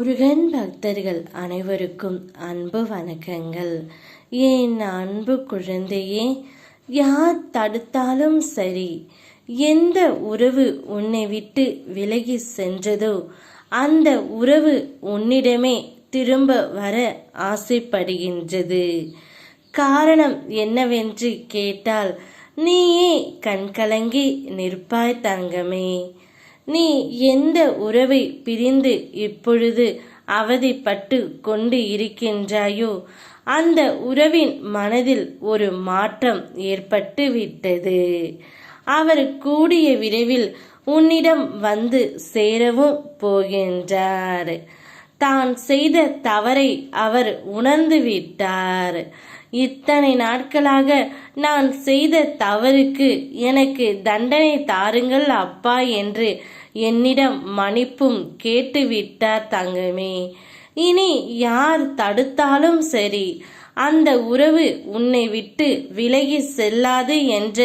முருகன் பக்தர்கள் அனைவருக்கும் அன்பு வணக்கங்கள். என் அன்பு குழந்தையே யார் தடுத்தாலும் சரி எந்த உறவு உன்னை விட்டு விலகி சென்றதோ அந்த உறவு உன்னிடமே திரும்ப வர ஆசைப்படுகின்றது. காரணம் என்னவென்று கேட்டால் நீயே கண்கலங்கி நிற்பாய் தங்கமே. நீ எந்த உறவை பிரிந்து இப்பொழுது அவதிப்பட்டு கொண்டு இருக்கின்றாயோ அந்த உறவின் மனதில் ஒரு மாற்றம் ஏற்பட்டு விட்டது. அவர் கூடிய விரைவில் உன்னிடம் வந்து சேரவும் போகின்றார். தான் செய்த தவறை அவர் உணர்ந்து விட்டார். இத்தனை நாட்களாக நான் செய்த தவறுக்கு எனக்கு தண்டனை தாருங்கள் அப்பா என்று என்னிடம் மன்னிப்பும் கேட்டுவிட்டார் தங்கமே. இனி யார் தடுத்தாலும் சரி அந்த உறவு உன்னை விட்டு விலகி செல்லாது என்ற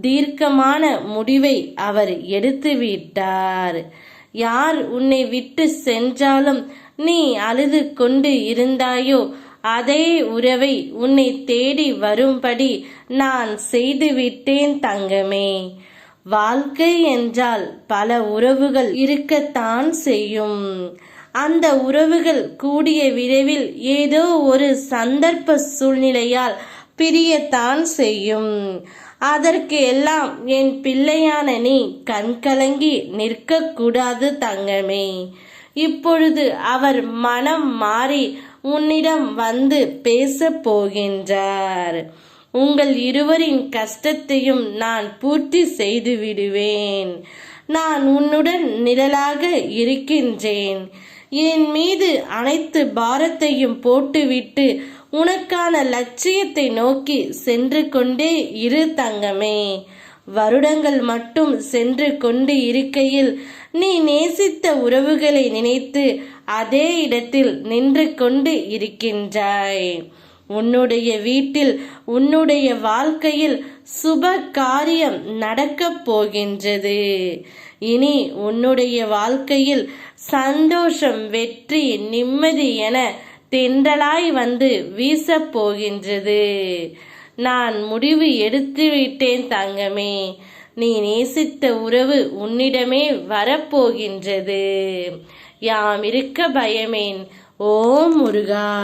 தீர்க்கமான முடிவை அவர் எடுத்து விட்டார். யார் உன்னை விட்டு சென்றாலும் நீ அழுது கொண்டு இருந்தாயோ அதே உறவை உன்னை தேடி வரும்படி நான் செய்துவிட்டேன் தங்கமே. வாழ்க்கை என்றால் பல உறவுகள் இருக்கத்தான் செய்யும். அந்த உறவுகள் கூடிய விரைவில் ஏதோ ஒரு சந்தர்ப்ப சூழ்நிலையால் பிரியத்தான் செய்யும். அதற்கு எல்லாம் என் பிள்ளையான நீ கண்கலங்கி நிற்கக்கூடாது தங்கமே. இப்பொழுது அவர் மனம் மாறி உன்னிடம் வந்து பேச போகின்றார். உங்கள் இருவரின் கஷ்டத்தையும் நான் பூர்த்தி செய்து விடுவேன். நான் உன்னுடன் நிழலாக இருக்கின்றேன். என் மீது அனைத்து பாரத்தையும் போட்டுவிட்டு உனக்கான லட்சியத்தை நோக்கி சென்று கொண்டே இரு தங்கமே. வருடங்கள் மட்டும் சென்று கொண்டு இருக்கையில் நீ நேசித்த உறவுகளை நினைத்து அதே இடத்தில் நின்று கொண்டு இருக்கின்றாய். உன்னுடைய வீட்டில் உன்னுடைய வாழ்க்கையில் சுப காரியம் நடக்கப் போகின்றது. இனி உன்னுடைய வாழ்க்கையில் சந்தோஷம் வெற்றி நிம்மதி என தென்றலாய் வந்து வீசப் போகின்றது நான் முடிவு எடுத்து விட்டேன் தங்கமே. நீ நேசித்த உறவு உன்னிடமே வரப்போகின்றது. யாம் இருக்க பயமேன். ஓம் முருகா.